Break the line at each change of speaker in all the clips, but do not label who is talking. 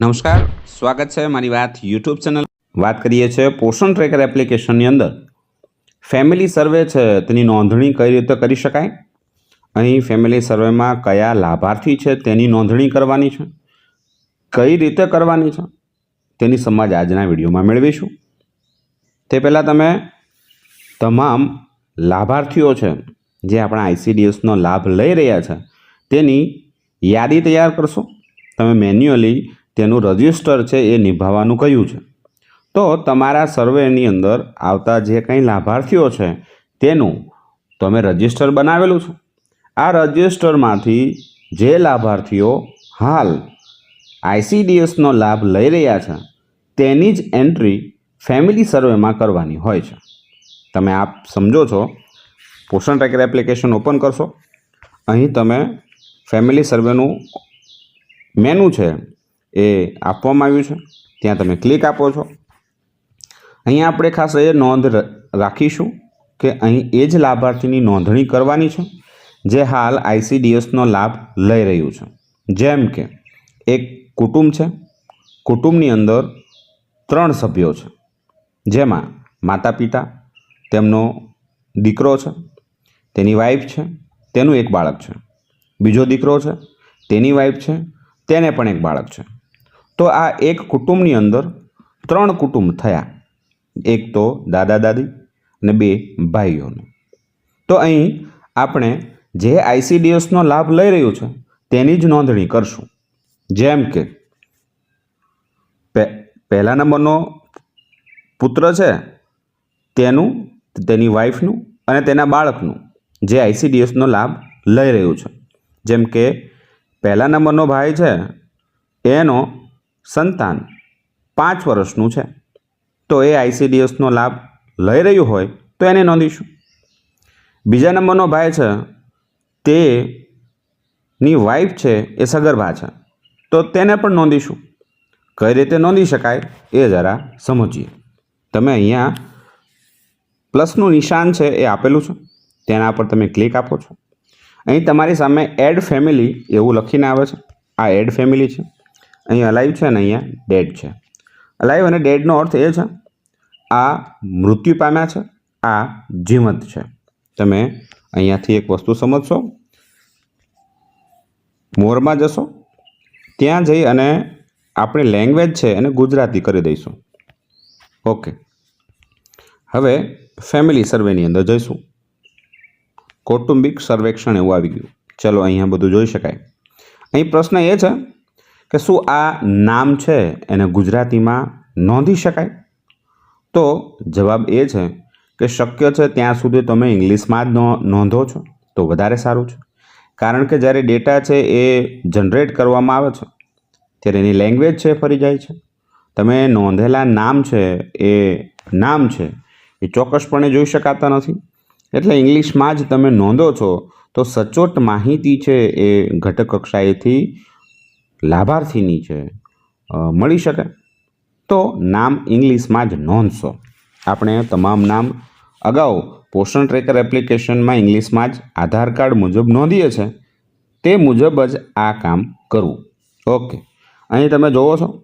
નમસ્કાર, સ્વાગત છે મારી વાત યુટ્યુબ ચેનલ વાત કરીએ છીએ પોષણ ટ્રેકર એપ્લિકેશનની અંદર. ફેમિલી સર્વે છે, તેની નોંધણી કઈ રીતે કરી શકાય? અહીં ફેમિલી સર્વેમાં કયા લાભાર્થી છે, તેની નોંધણી કરવાની છે, કઈ રીતે કરવાની છે, તેની સમજ આજના વિડીયોમાં મેળવીશું. તે પહેલાં તમે તમામ લાભાર્થીઓ છે, જે આપણા આઈસીડીએસનો લાભ લઈ રહ્યા છે, તેની યાદી તૈયાર કરશો. તમે મેન્યુઅલી તેનું રજિસ્ટર છે એ નિભાવવાનું કહ્યું છે? તો તમારા સર્વેની અંદર આવતા જે કંઈ લાભાર્થીઓ છે તેનું તમે રજિસ્ટર બનાવેલું છે. આ રજિસ્ટરમાંથી જે લાભાર્થીઓ હાલ આઈસીડીએસનો લાભ લઈ રહ્યા છે, તેની જ એન્ટ્રી ફેમિલી સર્વેમાં કરવાની હોય છે. તમે આપ સમજો છો, પોષણ ટ્રેકર એપ્લિકેશન ઓપન કરશો. અહીં તમે ફેમિલી સર્વેનું મેનુ છે એ આપવામાં આવ્યું છે. ત્યાં તમે ક્લિક આપો છો. અહીંયા આપણે ખાસ એ નોંધ રાખીશું કે અહીં એ જ લાભાર્થીની નોંધણી કરવાની છે, જે હાલ આઈસીડીએસનો લાભ લઈ રહ્યું છે. જેમ કે, એક કુટુંબ છે. કુટુંબની અંદર ત્રણ સભ્યો છે. જેમાં માતા પિતા તેમનો દીકરો છે, તેની વાઈફ છે, તેનું એક બાળક છે. બીજો દીકરો છે, તેની વાઈફ છે, તેને પણ એક બાળક છે. તો આ એક કુટુંબની અંદર ત્રણ કુટુંબ થયા. એક તો દાદા દાદી અને બે ભાઈઓનું. તો અહીં આપણે જે આઈસીડીએસનો લાભ લઈ રહ્યું છે તેની જ નોંધણી કરશું. જેમ કે પહેલા નંબરનો પુત્ર છે, તેનું, તેની વાઈફનું અને તેના બાળકનું જે આઈસીડીએસનો લાભ લઈ રહ્યું છે. જેમ કે પહેલા નંબરનો ભાઈ છે, એનો સંતાન પાંચ વર્ષનું છે. તો એ આઈસીડીએસનો લાભ લઈ રહ્યું હોય તો એને નોંધીશું. બીજા નંબરનો ભાઈ છે તેની વાઈફ છે, એ સગર્ભા છે. તો તેને પણ નોંધીશું. કઈ રીતે નોંધી શકાય એ જરા સમજીએ. તમે અહીંયા પ્લસનું નિશાન છે એ આપેલું છે. તેના પર તમે ક્લિક આપો છો. અહીં તમારી સામે એડ ફેમિલી એવું લખીને આવે છે. આ એડ ફેમિલી છે. અહીં અલાઈવ છે અને અહીંયા ડેડ છે. અલાઈવ અને ડેડનો અર્થ એ છે, આ મૃત્યુ પામ્યા છે, આ જીવંત છે. તમે અહીંયાથી એક વસ્તુ સમજશો. મોરમાં જશો, ત્યાં જઈ અને આપણી લેંગ્વેજ છે એને ગુજરાતી કરી દઈશું. ઓકે હવે ફેમિલી સર્વેની અંદર જઈશું. કૌટુંબિક સર્વેક્ષણ એવું આવી ગયું. ચલો અહીંયા બધું જોઈ શકાય. અહીં પ્રશ્ન એ છે કે શું આ નામ છે એને ગુજરાતીમાં નોંધી શકાય? તો જવાબ એ છે કે શક્ય છે ત્યાં સુધી તમે ઇંગ્લિશમાં જ નોંધો છો, તો વધારે સારું છે. કારણ કે જ્યારે ડેટા છે એ જનરેટ કરવામાં આવે છે, ત્યારે એની લેંગ્વેજ છે ફરી જાય છે. તમે નોંધેલા નામ છે એ નામ છે એ ચોક્કસપણે જોઈ શકાતા નથી. એટલે ઇંગ્લિશમાં જ તમે નોંધો છો, તો સચોટ માહિતી છે એ ઘટક કક્ષાએથી લાભાર્થીની છે મળી શકે? તો નામ ઇંગ્લિશમાં જ નોંધશો. આપણે તમામ નામ અગાઉ પોષણ ટ્રેકર એપ્લિકેશનમાં ઇંગ્લિશમાં જ આધાર કાર્ડ મુજબ નોંધીએ છે. તે મુજબ જ આ કામ કરવું. ઓકે. અહીં તમે જોવો છો.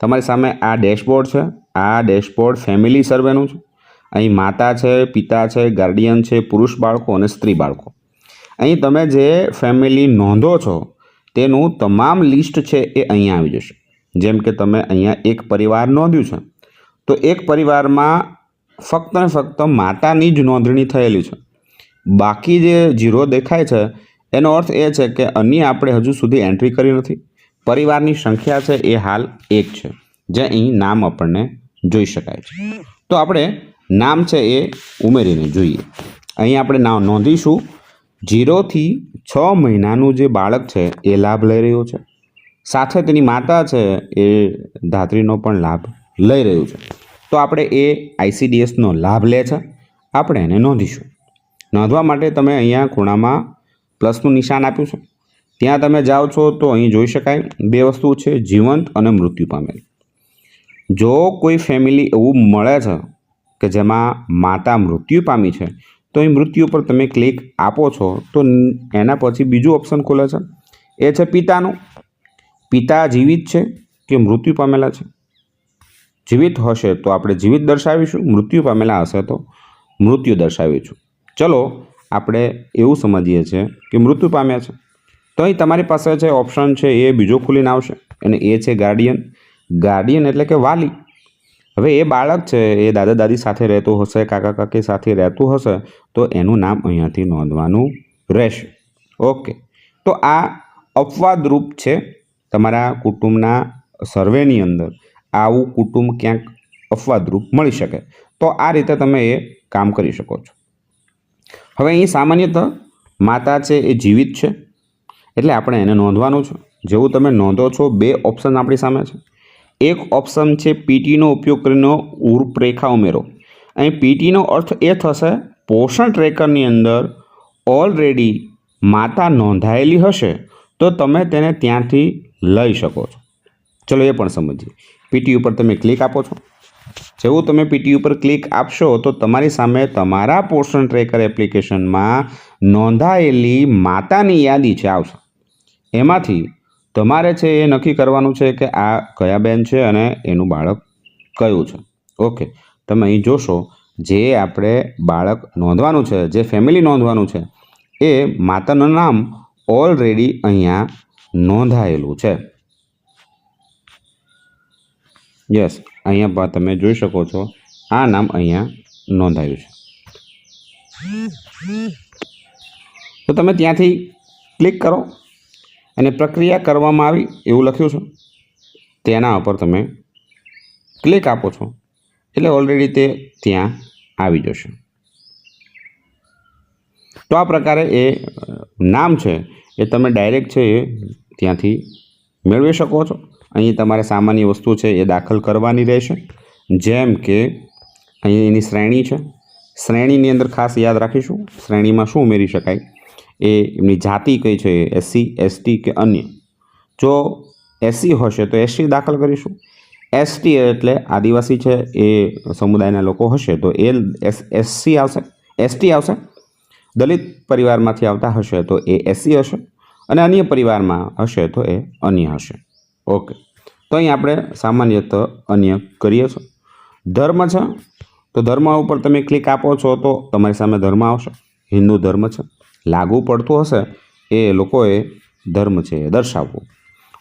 તમારી સામે આ ડેશબોર્ડ છે. આ ડેશબોર્ડ ફેમિલી સર્વેનું છે. અહીં માતા છે, પિતા છે, ગાર્ડિયન છે, પુરુષ બાળકો અને સ્ત્રી બાળકો. અહીં તમે જે ફેમિલી નોંધો છો તેનું તમામ લિસ્ટ છે એ અહીંયા આવી જશે. જેમ કે તમે અહીંયા એક પરિવાર નોંધ્યું છે. તો એક પરિવારમાં ફક્ત ને ફક્ત માતાની જ નોંધણી થયેલી છે. બાકી જે જીરો દેખાય છે, એનો અર્થ એ છે કે અન્ય આપણે હજુ સુધી એન્ટ્રી કરી નથી. પરિવારની સંખ્યા છે એ હાલ એક છે. જે અહીં નામ આપણને જોઈ શકાય છે. તો આપણે નામ છે એ ઉમેરીને જોઈએ. અહીં આપણે નામ નોંધીશું. જીરોથી છ મહિનાનું જે બાળક છે, એ લાભ લઈ રહ્યો છે. સાથે તેની માતા છે, એ ધાત્રીનો પણ લાભ લઈ રહ્યું છે. તો આપણે એ આઈસીડીએસનો લાભ લે છે. આપણે એને નોંધીશું. નોંધવા માટે તમે અહીંયા ખૂણામાં પ્લસનું નિશાન આપ્યું છે. ત્યાં તમે જાઓ છો તો અહીં જોઈ શકાય, બે વસ્તુ છે, જીવંત અને મૃત્યુ પામેલ. જો કોઈ ફેમિલી એવું મળે છે કે જેમાં માતા મૃત્યુ પામી છે તો એ મૃત્યુ પર તમે ક્લિક આપો છો, તો એના પછી બીજું ઓપ્શન ખુલે છે. એ છે પિતાનું. પિતા જીવિત છે કે મૃત્યુ પામેલા છે? જીવિત હશે તો આપણે જીવિત દર્શાવીશું, મૃત્યુ પામેલા હશે તો મૃત્યુ દર્શાવીશું. ચલો, આપણે એવું સમજીએ છીએ કે મૃત્યુ પામ્યા છે. તો અહીં તમારી પાસે છે ઓપ્શન છે, એ બીજો ખુલીને આવશે. અને એ છે ગાર્ડિયન ગાર્ડિયન એટલે કે વાલી. હવે એ બાળક છે, એ દાદા દાદી સાથે રહેતું હશે કાકા કાકી સાથે રહેતું હશે, તો એનું નામ અહીંયાથી નોંધવાનું રહેશે. ઓકે તો આ અપવાદરૂપ છે તમારા કુટુંબના સર્વેની અંદર. આવું કુટુંબ ક્યાંક અપવાદરૂપ મળી શકે. તો આ રીતે તમે એ કામ કરી શકો છો. હવે અહીં સામાન્યતઃ માતા છે એ જીવિત છે. એટલે આપણે એને નોંધવાનું છે. જેવું તમે નોંધો છો, બે ઓપ્શન આપણી સામે છે. એક ઓપ્શન છે પીટીનો ઉપયોગ કરીને રૂપરેખા ઉમેરો. અહીં પીટીનો અર્થ એ થશે, પોષણ ટ્રેકરની અંદર ઓલરેડી માતા નોંધાયેલી હશે, તો તમે તેને ત્યાંથી લઈ શકો છો. ચલો એ પણ સમજીએ. પીટી ઉપર તમે ક્લિક આપો છો. જેવું તમે પીટી ઉપર ક્લિક આપશો, તો તમારી સામે તમારા પોષણ ટ્રેકર એપ્લિકેશનમાં નોંધાયેલી માતાની યાદી છે આવશે. એમાંથી તમારે છે એ નક્કી કરવાનું છે કે આ કયા બેન છે અને એનું બાળક કયું છે. ઓકે, તમે અહીં જોશો, જે આપણે બાળક નોંધવાનું છે, જે ફેમિલી નોંધવાનું છે, એ માતાનું નામ ઓલરેડી અહીંયા નોંધાયેલું છે. યસ અહીંયા તમે જોઈ શકો છો, આ નામ અહીંયા નોંધાયું છે. તો તમે ત્યાંથી ક્લિક કરો. અને પ્રક્રિયા કરવામાં આવી એવું લખ્યું છે. તેના ઉપર તમે ક્લિક આપો છો. એટલે ઓલરેડી તે ત્યાં આવી જશે. તો આ પ્રકારે એ નામ છે એ તમે ડાયરેક્ટ છે એ ત્યાંથી મેળવી શકો છો. અહીં તમારે સામાન્ય વસ્તુ છે એ દાખલ કરવાની રહેશે. જેમ કે, અહીં એની શ્રેણી છે. શ્રેણીની અંદર ખાસ યાદ રાખીશું. શ્રેણીમાં શું ઉમેરી શકાય? એ એમની જાતિ કઈ છે? એસસી એસટી કે અન્ય? જો એસસી હશે તો એસટી દાખલ કરીશું. એસટી એટલે આદિવાસી છે, એ સમુદાયના લોકો હશે તો એ એસ એસસી આવશે. એસટી આવશે, દલિત પરિવારમાંથી આવતા હશે તો એ એસસી હશે અને અન્ય પરિવારમાં હશે તો એ અન્ય હશે. ઓકે. તો અહીં આપણે સામાન્યત અન્ય કરીએ છીએ. ધર્મ છે, તો ધર્મ ઉપર તમે ક્લિક આપો છો તો તમારી સામે ધર્મ આવશે. હિન્દુ ધર્મ છે. લાગુ પડતું હશે, એ લોકોએ ધર્મ છે એ દર્શાવવું.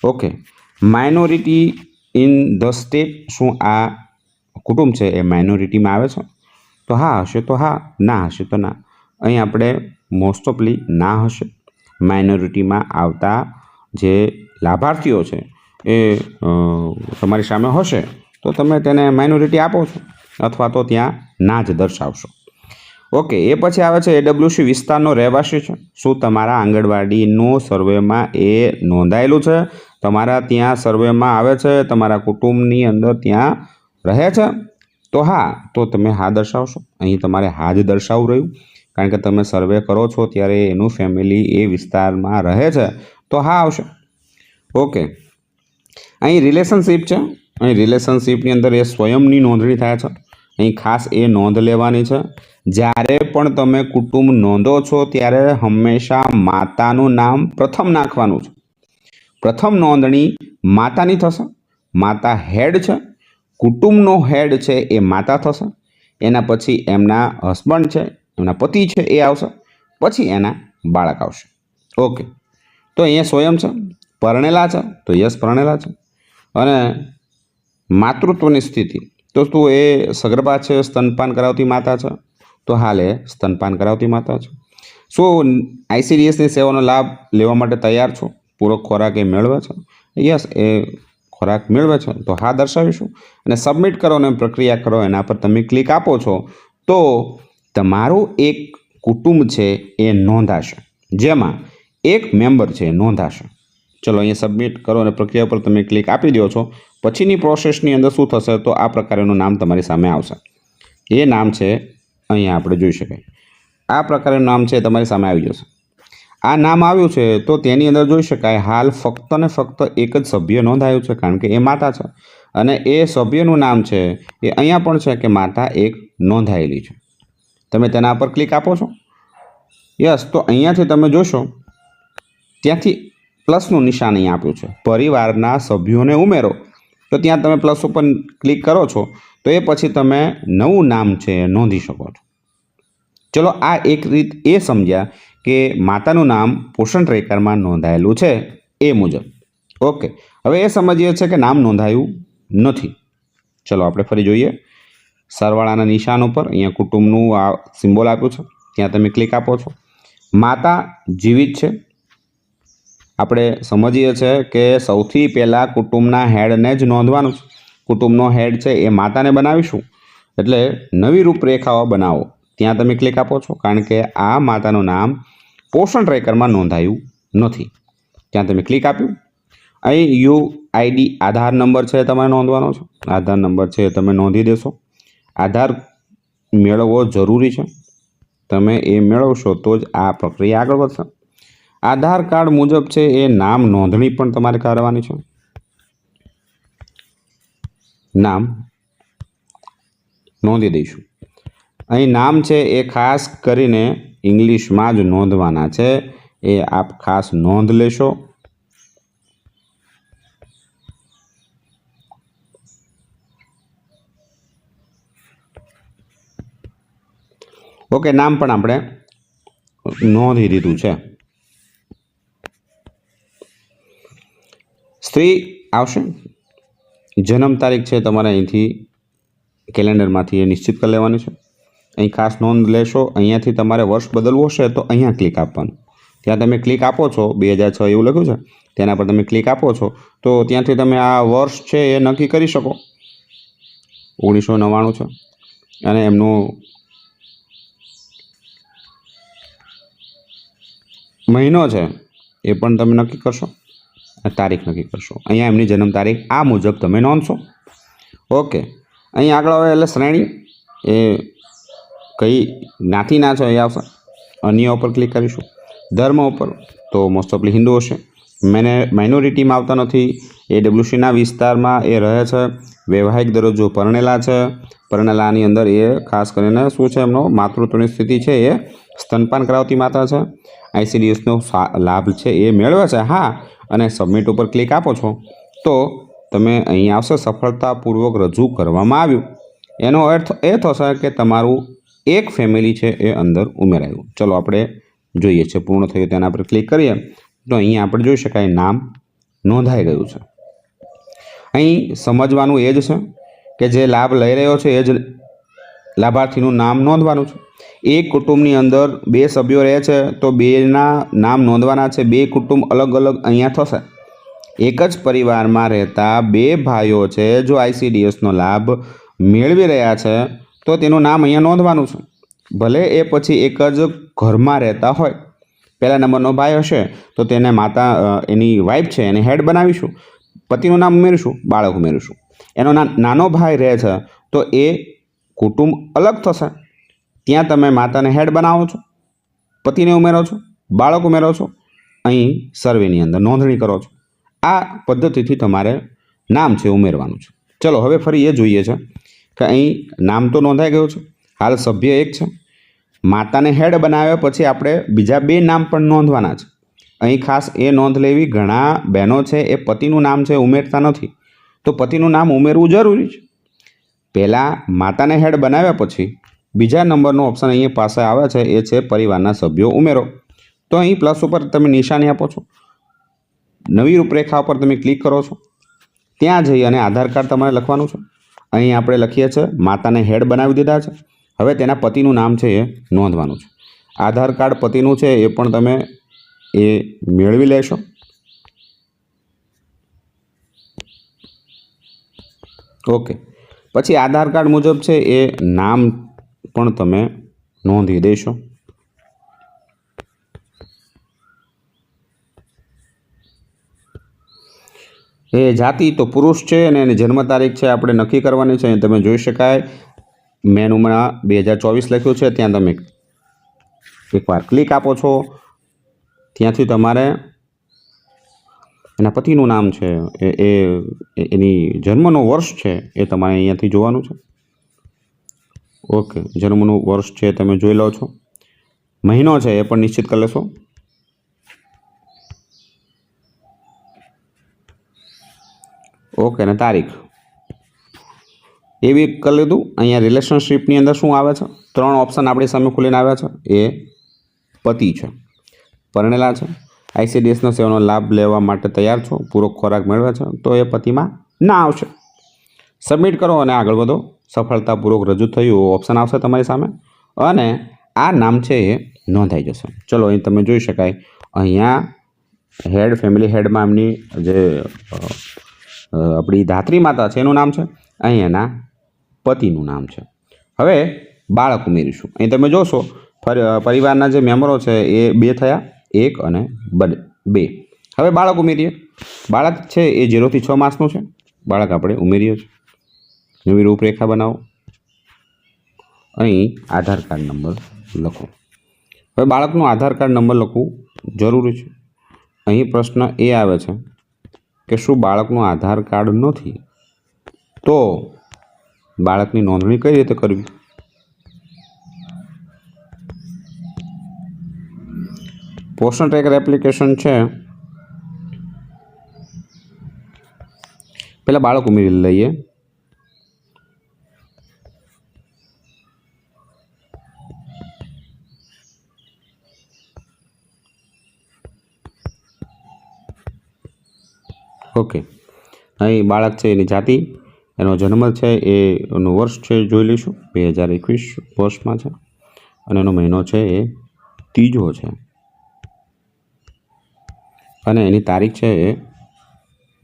Okay minority in the state શું આ કુટુંબ છે એ માઇનોરિટીમાં આવે છે? તો હા હશે તો હા, ના હશે તો ના. અહીં આપણે મોસ્ટ ઓફલી ના હશે. માઇનોરિટીમાં આવતા જે લાભાર્થીઓ છે એ તમારી સામે હશે, તો તમે તેને માઇનોરિટી આપો છો, અથવા તો ત્યાં ના જ દર્શાવશો. ઓકે, એ પછી આવે છે એડબ્લ્યુસી વિસ્તારનો રહેવાસી છે. શું તમારા આંગણવાડીનો સર્વેમાં એ નોંધાયેલું છે? તમારા ત્યાં સર્વેમાં આવે છે, તમારા કુટુંબની અંદર ત્યાં રહે છે? તો હા, તો તમે હા દર્શાવશો. અહીં તમારે હા જ દર્શાવવું રહ્યું. કારણ કે તમે સર્વે કરો છો ત્યારે એનું ફેમિલી એ વિસ્તારમાં રહે છે. તો હા આવશે. ઓકે. અહીં રિલેશનશિપ છે. અહીં રિલેશનશીપની અંદર એ સ્વયંની નોંધણી થાય છે. અહીં ખાસ એ નોંધ લેવાની છે. જ્યારે પણ તમે કુટુંબ નોંધો છો, ત્યારે હંમેશા માતાનું નામ પ્રથમ નાખવાનું છે. પ્રથમ નોંધણી માતાની થશે. માતા હેડ છે. કુટુંબનો હેડ છે એ માતા થશે. એના પછી એમના હસબન્ડ છે, એમના પતિ છે એ આવશે. પછી એના બાળક આવશે. ઓકે. તો અહીંયા સ્વયં છે. પરણેલા છે. તો યસ પરણેલા છે. અને માતૃત્વની સ્થિતિ. તો શું એ સગર્ભા છે, સ્તનપાન કરાવતી માતા છે. તો હાલ એ સ્તનપાન કરાવતી માતા છે. શું આઈસીડીએસની સેવાનો લાભ લેવા માટે તૈયાર છો? પૂરો ખોરાક એ મેળવે છે? યસ, એ ખોરાક મેળવે છે. તો હા, દર્શાવીશું. અને સબમિટ કરો અને પ્રક્રિયા કરો, એના પર તમે ક્લિક આપો છો, તો તમારું એક કુટુંબ છે, એ નોંધાશે. જેમાં એક મેમ્બર છે, એ નોંધાશે. ચલો અહીંયા સબમિટ કરો અને પ્રક્રિયા પર તમે ક્લિક આપી દો છો. પછીની પ્રોસેસની અંદર શું થશે તો આ પ્રકારનું નામ તમારી સામે આવશે. એ નામ છે, અહીંયા આપણે જોઈ શકાય. આ પ્રકારનું નામ છે તમારી સામે આવી જશે. આ નામ આવ્યું છે તો તેની અંદર જોઈ શકાય, હાલ ફક્ત ને ફક્ત એક જ સભ્ય નોંધાયું છે કારણ કે એ માતા છે. અને એ સભ્યનું નામ છે, એ અહીંયા પણ છે કે માતા એક નોંધાયેલી છે. તમે તેના પર ક્લિક આપો છો. યસ, તો અહીંયાથી તમે જોશો, ત્યાંથી પ્લસનું નિશાન અહીં આપ્યું છે. પરિવારના સભ્યોને ઉમેરો. તો ત્યાં તમે પ્લસ ઉપર ક્લિક કરો છો, તો એ પછી તમે નવું નામ છે એ નોંધી શકો છો. ચલો આ એક રીત એ સમજ્યા કે માતાનું નામ પોષણ ટ્રેકરમાં નોંધાયેલું છે એ મુજબ. ઓકે હવે એ સમજીએ છીએ કે નામ નોંધાયું નથી. ચલો આપણે ફરી જોઈએ. સરવાળાના નિશાન ઉપર, અહીંયા કુટુંબનું આ સિમ્બોલ આપ્યું છે. ત્યાં તમે ક્લિક આપો છો. માતા જીવિત છે. આપણે સમજીએ છીએ કે સૌથી પહેલાં કુટુંબના હેડને જ નોંધવાનું છે. કુટુંબનો હેડ છે એ માતાને બનાવીશું. એટલે નવી રૂપરેખાઓ બનાવો. ત્યાં તમે ક્લિક આપો છો, કારણ કે આ માતાનું નામ પોષણ ટ્રેકરમાં નોંધાયું નથી. ત્યાં તમે ક્લિક આપ્યું. અહીં યુ આઈડી આધાર નંબર છે તમારે નોંધવાનો છે. આધાર નંબર છે તમે નોંધી દેશો. આધાર મેળવવો જરૂરી છે. તમે એ મેળવશો તો જ આ પ્રક્રિયા આગળ વધશે. આધાર કાર્ડ મુજબ છે એ નામ નોંધણી પણ તમારે કરવાની છે. નામ નોંધી દઈશું. અહીં નામ છે એ ખાસ કરીને ઇંગ્લિશમાં જ નોંધવાના છે. એ આપ ખાસ નોંધ લેશો. ઓકે, નામ પણ આપણે નોંધી દીધું છે. સ્ત્રી આવશે. જન્મ તારીખ છે તમારે અહીંથી કેલેન્ડરમાંથી એ નિશ્ચિત કરી લેવાની છે. અહીં ખાસ નોંધ લેશો, અહીંયાથી તમારે વર્ષ બદલવું હશે તો અહીંયા ક્લિક આપવાનું. ત્યાં તમે ક્લિક આપો છો, બે હજાર છ એવું લખ્યું છે, તેના પર તમે ક્લિક આપો છો, તો ત્યાંથી તમે આ વર્ષ છે એ નક્કી કરી શકો. ઓગણીસો નવ્વાણું છે. અને એમનું મહિનો છે એ પણ તમે નક્કી કરશો. તારીખ નક્કી કરશો. અહીંયા એમની જન્મ તારીખ આ મુજબ તમે નોંધશો. ઓકે. અહીં આગળ આવે એટલે શ્રેણી. એ કઈ જ્ઞાતિના છો એ આવશે. અન્ય ઉપર ક્લિક કરીશું. ધર્મ ઉપર તો મોસ્ટ ઓફલી હિન્દુ હશે. મેને માઇનોરિટીમાં આવતા નથી. એ ડબ્લ્યુસીના વિસ્તારમાં એ રહે છે. વૈવાહિક દરજ્જો પરણેલા છે. પરણેલાની અંદર એ ખાસ કરીને શું છે એમનો? માતૃત્વની સ્થિતિ છે એ સ્તનપાન કરાવતી માતા છે. આઈસીડીએસનો લાભ છે એ મેળવે છે. હા અને સબમિટ ઉપર ક્લિક આપો છો, તો તમે અહીં આવશે સફળતાપૂર્વક રજૂ કરવામાં આવ્યું. એનો અર્થ એ થશે કે તમારું એક ફેમિલી છે એ અંદર ઉમેરાયું. ચલો આપણે જોઈએ છે, પૂર્ણ થયું તેના પર ક્લિક કરીએ, તો અહીં આપણે જોઈ શકાય નામ નોંધાઈ ગયું છે. અહીં સમજવાનું એ જ છે કે જે લાભ લઈ રહ્યો છે એ જ લાભાર્થીનું નામ નોંધવાનું છે. એક કુટુંબની અંદર બે સભ્યો રહે છે, તો બેના નામ નોંધવાના છે. બે કુટુંબ અલગ અલગ અહીંયા થશે. એક જ પરિવારમાં રહેતા બે ભાઈઓ છે, જો આઈસીડીએસનો લાભ મેળવી રહ્યા છે, તો તેનું નામ અહીંયા નોંધવાનું છે. ભલે એ પછી એક જ ઘરમાં રહેતા હોય. પહેલા નંબરનો ભાઈ હશે, તો તેને માતા એની વાઈફ છે, એને હેડ બનાવીશું. પતિનું નામ ઉમેરીશું, બાળક ઉમેરીશું. એનો નાનો ભાઈ રહે છે, તો એ કુટુંબ અલગ થશે. ત્યાં તમે માતાને હેડ બનાવો છો, પતિને ઉમેરો છો, બાળક ઉમેરો છો, અહીં સર્વેની અંદર નોંધણી કરો છો. આ પદ્ધતિથી તમારે નામ છે ઉમેરવાનું છે. ચલો, હવે ફરી એ જોઈએ છે કે અહીં નામ તો નોંધાઈ ગયું છે, હાલ સભ્ય એક છે. માતાને હેડ બનાવ્યા પછી આપણે બીજા બે નામ પણ નોંધવાના છે. અહીં ખાસ એ નોંધ લેવી, ઘણા બહેનો છે એ પતિનું નામ છે ઉમેરતા નથી. તો પતિનું નામ ઉમેરવું જરૂરી છે. પહેલાં માતાને હેડ બનાવ્યા પછી બીજા નંબરનો ઓપ્શન અહીંયા પાસે આવે છે, એ છે પરિવારના સભ્યો ઉમેરો. તો અહીં પ્લસ ઉપર તમે નિશાની આપો છો. નવી રૂપરેખા ઉપર તમે ક્લિક કરો છો. ત્યાં જઈ અને આધાર કાર્ડ તમારે લખવાનું છે. અહીં આપણે લખીએ છીએ માતાને હેડ બનાવી દીધા છે. હવે તેના પતિનું નામ છે એ નોંધવાનું છે. આધાર કાર્ડ પતિનું છે એ પણ તમે એ મેળવી લેશો. ઓકે. પછી આધાર કાર્ડ મુજબ છે એ નામ પણ તમે નોંધી દેશો. એ જાતિ તો પુરુષ છે અને એની જન્મ તારીખ છે આપણે નક્કી કરવાની છે તમે જોઈ શકાય. મેનુમાં બે હજાર ચોવીસ લખ્યું છે, ત્યાં તમે એકવાર ક્લિક આપો છો. ત્યાંથી તમારે એના પતિનું નામ છે, એ એની જન્મનો વર્ષ છે, એ તમારે અહીંયાથી જોવાનું છે. ઓકે જન્મનું વર્ષ છે, તમે જોઈ લો છો. મહિનો છે, એ પણ નિશ્ચિત કરી લેશો. ઓકે અને તારીખ. એવી કરી લીધું, અહીંયા રિલેશનશીપની અંદર શું આવે છે? ત્રણ ઓપ્શન આપણી સામે ખુલીને આવ્યા છે. એ પતિ છે, પરણેલા છે. આઈસીડીએસનો સેવાનો લાભ લેવા માટે તૈયાર છો? પૂરો ખોરાક મેળવે છે? તો એ પતિમાં ના આવશે. સબમિટ કરો અને આગળ વધો. સફળતાપૂર્વક રજૂ થયું ઓપ્શન આવશે તમારી સામે. અને આ નામ છે એ નોંધાઈ જશે. ચલો, અહીં તમે જોઈ શકાય. અહીંયા હેડ, ફેમિલી હેડમાં એમની જે આપણી ધાત્રી માતા છે, એનું નામ છે. અહીં એના પતિનું નામ છે. હવે બાળક ઉમેરીશું. અહીં તમે જોશો પરિવારના જે મેમ્બરો છે એ બે થયા. એક અને બે. હવે બાળક ઉમેરીએ. બાળક છે એ ઝીરોથી છ માસનું છે. બાળક આપણે ઉમેરીએ છીએ. નવી રૂપરેખા બનાવો. અહીં આધાર કાર્ડ નંબર લખો. હવે બાળકનો આધાર કાર્ડ નંબર લખવું જરૂરી છે. અહીં પ્રશ્ન એ આવે છે કે શું બાળકનું આધાર કાર્ડ નથી? તો બાળકની નોંધણી કઈ રીતે કરવી? પોષણ ટ્રેકર એપ્લિકેશન છે. પહેલાં બાળક ઉમેરી લઈએ. ઓકે અહીં બાળક છે એની જાતિ, એનો જન્મ છે એ એનું વર્ષ છે, જોઈ લઈશું. બે હજાર એકવીસ વર્ષમાં છે. અને એનો મહિનો છે એ ત્રીજો છે. અને એની તારીખ છે એ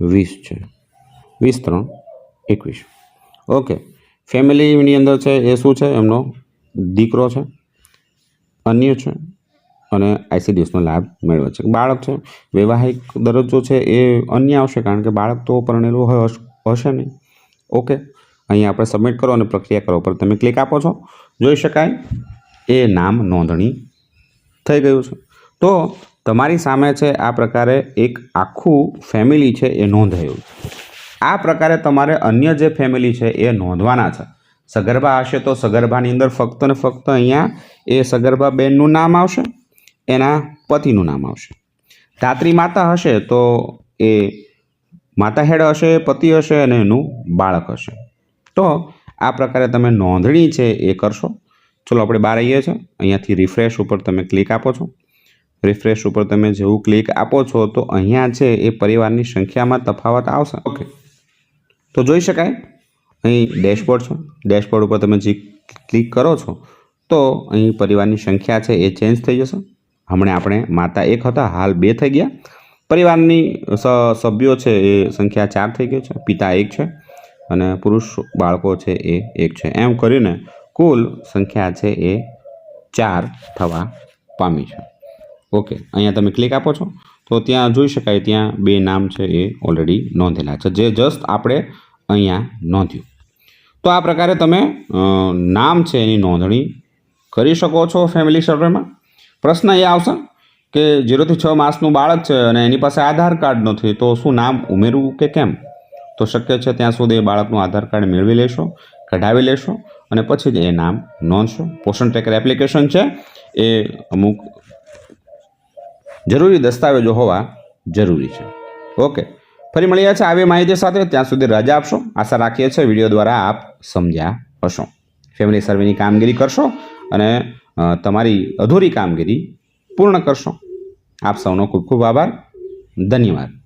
વીસ છે. વીસ ત્રણ એકવીસ. ઓકે ફેમિલીની અંદર છે એ શું છે? એમનો દીકરો છે, અન્ય છે અને આઈસીડીએસનો લાભ મેળવે છે. બાળક છે, વૈવાહિક દરજ્જો છે એ અન્ય આવશે કારણ કે બાળક તો પરણેલું હશ- નહીં. ઓકે અહીં આપણે સબમિટ કરો અને પ્રક્રિયા કરો. પર તમે ક્લિક આપો છો, જોઈ શકાય, એ નામ નોંધણી થઈ ગયું છે. તો તમારી સામે છે આ પ્રકારે એક આખું ફેમિલી છે એ નોંધાયું આ પ્રકારે તમારે અન્ય જે ફેમિલી છે એ નોંધવાના છે. સગર્ભા હશે તો સગર્ભાની અંદર ફક્ત ને ફક્ત અહીંયા એ સગર્ભા બેનનું નામ આવશે, એના પતિનું નામ આવશે. ધાત્રી માતા હશે તો એ માતા હેડ હશે, પતિ હશે અને એનું બાળક હશે. તો આ પ્રકારે તમે નોંધણી છે એ કરશો. ચલો આપણે બહાર આવીએ છીએ. અહીંયાથી રિફ્રેશ ઉપર તમે ક્લિક આપો છો. રિફ્રેશ ઉપર તમે જેવું ક્લિક આપો છો, તો અહીંયા છે એ પરિવારની સંખ્યામાં તફાવત આવશે. ઓકે તો જોઈ શકાય? અહીં ડેશબોર્ડ છે. ડેશબોર્ડ ઉપર તમે જે ક્લિક કરો છો, તો અહીં પરિવારની સંખ્યા છે એ ચેન્જ થઈ જશે. હમણાં આપણે માતા એક હતા, હાલ બે થઈ ગયા. પરિવારની સભ્યો છે એ સંખ્યા ચાર થઈ ગઈ છે, પિતા એક છે અને પુરુષ બાળકો છે એ એક છે. એમ કરીને કુલ સંખ્યા છે એ ચાર થવા પામી છે. ઓકે, અહીંયા તમે ક્લિક આપો છો, તો ત્યાં જોઈ શકાય ત્યાં બે નામ છે એ ઓલરેડી નોંધેલા છે, જે જસ્ટ આપણે અહીંયા નોંધ્યું. તો આ પ્રકારે તમે નામ છે એની નોંધણી કરી શકો છો ફેમિલી સર્વેમાં પ્રશ્ન એ આવશે કે જીરોથી છ માસનું બાળક છે અને એની પાસે આધાર કાર્ડ નથી, તો શું નામ ઉમેરવું કે કેમ? તો શક્ય છે ત્યાં સુધી એ બાળકનું આધાર કાર્ડ મેળવી લેશો, કઢાવી લેશો અને પછી જ એ નામ નોંધશો. પોષણ ટ્રેકર એપ્લિકેશન છે, એ અમુક જરૂરી દસ્તાવેજો હોવા જરૂરી છે. ઓકે ફરી મળીએ છે આવી માહિતી સાથે. ત્યાં સુધી રજા આપશો. આશા રાખીએ છીએ વીડિયો દ્વારા આપ સમજ્યા હશો. ફેમિલી સર્વેની કામગીરી કરશો અને તમારી અધૂરી કામગીરી પૂર્ણ કરશો. આપ સૌનો ખૂબ ખૂબ આભાર. ધન્યવાદ.